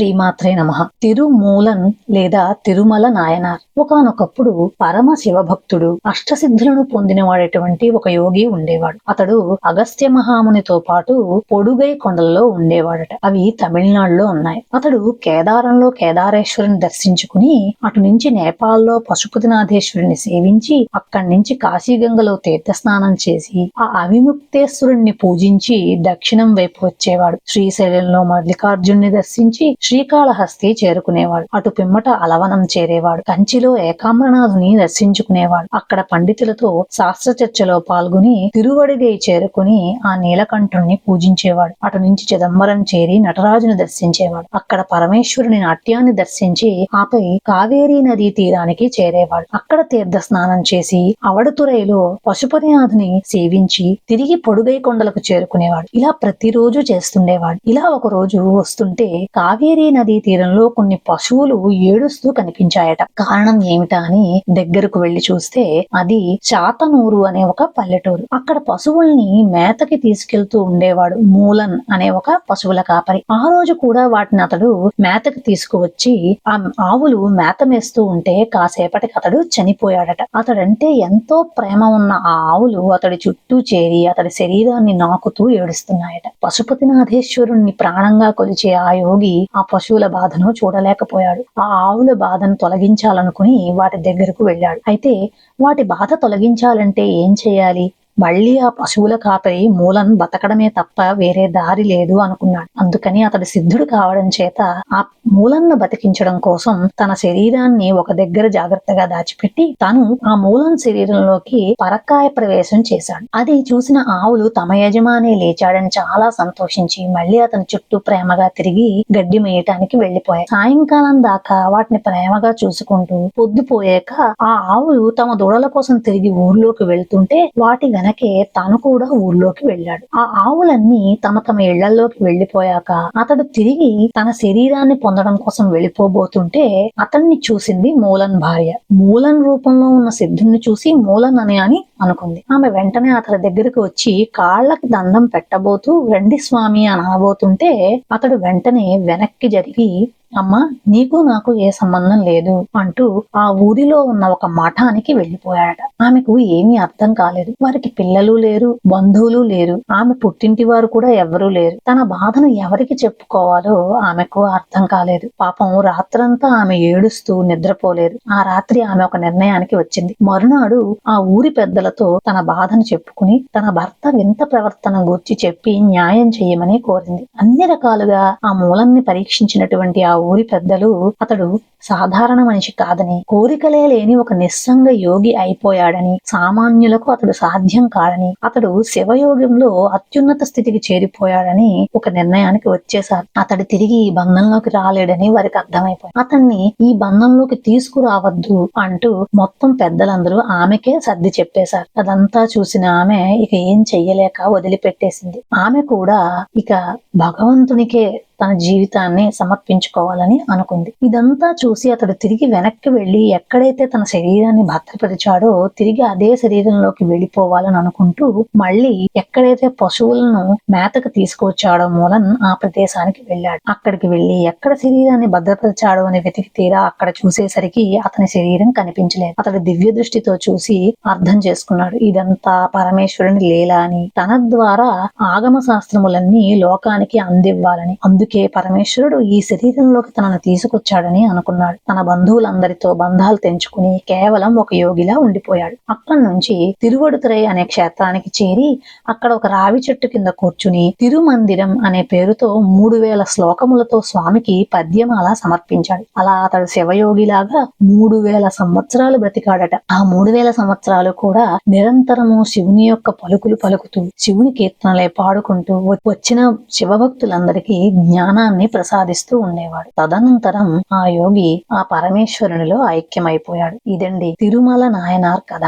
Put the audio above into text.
శ్రీమాత్రే నమ. తిరుమూలన్ లేదా తిరుమల నాయనార్. ఒకనొకప్పుడు పరమ శివభక్తుడు అష్టసిద్ధులను పొందినవాడేటువంటి ఒక యోగి ఉండేవాడు. అతడు అగస్త్య మహామునితో పాటు పొడుగై కొండలలో ఉండేవాడట. అవి తమిళనాడులో ఉన్నాయి. అతడు కేదారంలో కేదారేశ్వరుని దర్శించుకుని అటు నుంచి నేపాల్లో పశుపతినాథేశ్వరుని సేవించి అక్కడి నుంచి కాశీగంగలో తీర్థస్నానం చేసి ఆ అవిముక్తేశ్వరుణ్ణి పూజించి దక్షిణం వైపు వచ్చేవాడు. శ్రీశైలంలో మల్లికార్జున్ని దర్శించి శ్రీకాళహస్తి చేరుకునేవాడు. అటు పిమ్మట అలవనం చేరేవాడు. కంచిలో ఏకాంబరనాథుని దర్శించుకునేవాడు. అక్కడ పండితులతో శాస్త్ర చర్చలో పాల్గొని తిరువడిగై చేరుకుని ఆ నీలకంఠుణ్ణి పూజించేవాడు. అటు నుంచి చిదంబరం చేరి నటరాజుని దర్శించేవాడు. అక్కడ పరమేశ్వరుని నాట్యాన్ని దర్శించి ఆపై కావేరీ నదీ తీరానికి చేరేవాడు. అక్కడ తీర్థ స్నానం చేసి అవడతురైలో పశుపతినాథుని సేవించి తిరిగి పొడుగై కొండలకు చేరుకునేవాడు. ఇలా ప్రతిరోజు చేస్తుండేవాడు. ఇలా ఒక రోజు వస్తుంటే కావేరీ నదీ తీరంలో కొన్ని పశువులు ఏడుస్తూ కనిపించాయట. కారణం ఏమిటా అని దగ్గరకు వెళ్ళి చూస్తే అది చాతనూరు అనే ఒక పల్లెటూరు. అక్కడ పశువుల్ని మేతకి తీసుకెళ్తూ ఉండేవాడు మూలన్ అనే ఒక పశువుల కాపరి. ఆ రోజు కూడా వాటిని అతడు మేతకి తీసుకువచ్చి ఆ ఆవులు మేత మేస్తూ ఉంటే కాసేపటికి అతడు చనిపోయాడట. అతడంటే ఎంతో ప్రేమ ఉన్న ఆ ఆవులు అతడి చుట్టూ చేరి అతడి శరీరాన్ని నాకుతూ ఏడుస్తున్నాయట. పశుపతినాథేశ్వరుణ్ణి ప్రాణంగా కొలిచే ఆ యోగి ఆ పశువుల బాధను చూడలేకపోయాడు. ఆ ఆవుల బాధను తొలగించాలనుకుని వాటి దగ్గరకు వెళ్ళాడు. అయితే వాటి బాధ తొలగించాలంటే ఏం చేయాలి? మళ్ళీ ఆ పశువుల కాపరి మూలన్ బతకడమే తప్ప వేరే దారి లేదు అనుకున్నాడు. అందుకని అతడు సిద్ధుడు కావడం చేత ఆ మూలన్ను బతికించడం కోసం తన శరీరాన్ని ఒక దగ్గర జాగ్రత్తగా దాచిపెట్టి తను ఆ మూలన్ శరీరంలోకి పరకాయ ప్రవేశం చేశాడు. అది చూసిన ఆవులు తమ యజమాని లేచాడని చాలా సంతోషించి మళ్ళీ అతని చుట్టూ ప్రేమగా తిరిగి గడ్డి మేయటానికి వెళ్ళిపోయాయి సాయంకాలం దాకా వాటిని ప్రేమగా చూసుకుంటూ పొద్దుపోయాక ఆ ఆవులు తమ దూడల కోసం తిరిగి ఊర్లోకి వెళ్తుంటే వాటి వెనకే తను కూడా ఊర్లోకి వెళ్ళాడు. ఆ ఆవులన్నీ తమ తమ ఇళ్ళలోకి వెళ్ళిపోయాక అతడు తిరిగి తన శరీరాన్ని పొందడం కోసం వెళ్ళిపోబోతుంటే అతన్ని చూసింది మూలన్ భార్య. మూలన్ రూపంలో ఉన్న సిద్ధుని చూసి మూలన్ అని అని అనుకుంది. ఆమె వెంటనే అతడి దగ్గరికి వచ్చి కాళ్ళకి దండం పెట్టబోతూ రండి స్వామి అని అనబోతుంటే అతడు వెంటనే వెనక్కి జరిగి అమ్మా నీకు నాకు ఏ సంబంధం లేదు అంటూ ఆ ఊరిలో ఉన్న ఒక మఠానికి వెళ్ళిపోయాడట ఆమెకు ఏమీ అర్థం కాలేదు. వారికి పిల్లలు లేరు బంధువులు లేరు. ఆమె పుట్టింటి వారు కూడా ఎవరూ లేరు. తన బాధను ఎవరికి చెప్పుకోవాలో ఆమెకు అర్థం కాలేదు. పాపం రాత్రంతా ఆమె ఏడుస్తూ నిద్రపోలేదు. ఆ రాత్రి ఆమె ఒక నిర్ణయానికి వచ్చింది. మరునాడు ఆ ఊరి పెద్దలతో తన బాధను చెప్పుకుని తన భర్త వింత ప్రవర్తన గూర్చి చెప్పి న్యాయం చేయమని కోరింది. అన్ని రకాలుగా ఆ మూలంని పరీక్షించినటువంటి ఆ ఊరి పెద్దలు అతడు సాధారణ మనిషి కాదని కోరికలే లేని ఒక నిస్సంగ యోగి అయిపోయాడని సామాన్యులకు అతడు సాధ్యం కాడని అతడు శివయోగంలో అత్యున్నత స్థితికి చేరిపోయాడని ఒక నిర్ణయానికి వచ్చేశారు. అతడు తిరిగి ఈ బంధంలోకి రాలేడని వారికి అర్థమైపోయింది. అతన్ని ఈ బంధంలోకి తీసుకురావద్దు అంటూ మొత్తం పెద్దలందరూ ఆమెకే సర్ది చెప్పేశారు. అదంతా చూసిన ఆమె ఇక ఏం చెయ్యలేక వదిలిపెట్టేసింది. ఆమె కూడా ఇక భగవంతునికే తన జీవితాన్ని సమర్పించుకోవాలని అనుకుంది. ఇదంతా చూసి అతడు తిరిగి వెనక్కి వెళ్ళి ఎక్కడైతే తన శరీరాన్ని భద్రపరిచాడో తిరిగి అదే శరీరంలోకి వెళ్ళిపోవాలని అనుకుంటూ మళ్ళీ ఎక్కడైతే పశువులను మేతకు తీసుకొచ్చాడో మూలం ఆ ప్రదేశానికి వెళ్ళాడు. అక్కడికి వెళ్ళి ఎక్కడ శరీరాన్ని భద్రపరిచాడో అని వెతికి తీరా అక్కడ చూసేసరికి అతని శరీరం కనిపించలేదు. అతడు దివ్య దృష్టితో చూసి అర్థం చేసుకున్నాడు. ఇదంతా పరమేశ్వరుని లీల అని తన ద్వారా ఆగమ శాస్త్రములన్నీ లోకానికి అందివ్వాలని. అందుకే పరమేశ్వరుడు ఈ శరీరంలోకి తనను తీసుకొచ్చాడని అనుకున్నాడు. తన బంధువులందరితో బంధాలు తెంచుకుని కేవలం ఒక యోగిలా ఉండిపోయాడు. అక్కడి నుంచి తిరువడుతురై అనే క్షేత్రానికి చేరి అక్కడ ఒక రావి చెట్టు కింద కూర్చుని తిరుమందిరం అనే పేరుతో మూడు వేల శ్లోకములతో స్వామికి పద్యమాల సమర్పించాడు. అలా అతడు శివయోగిలాగా మూడు వేల సంవత్సరాలు బ్రతికాడట. ఆ మూడు వేల సంవత్సరాలు కూడా నిరంతరము శివుని యొక్క పలుకులు పలుకుతూ శివుని కీర్తనలే పాడుకుంటూ వచ్చిన శివభక్తులందరికీ జ్ఞానాన్ని ప్రసాదిస్తూ ఉండేవాడు. తదనంతరం ఆ యోగి ఆ పరమేశ్వరునిలో ఐక్యమైపోయాడు. ఇదండి తిరుమల నాయనార్ కథ.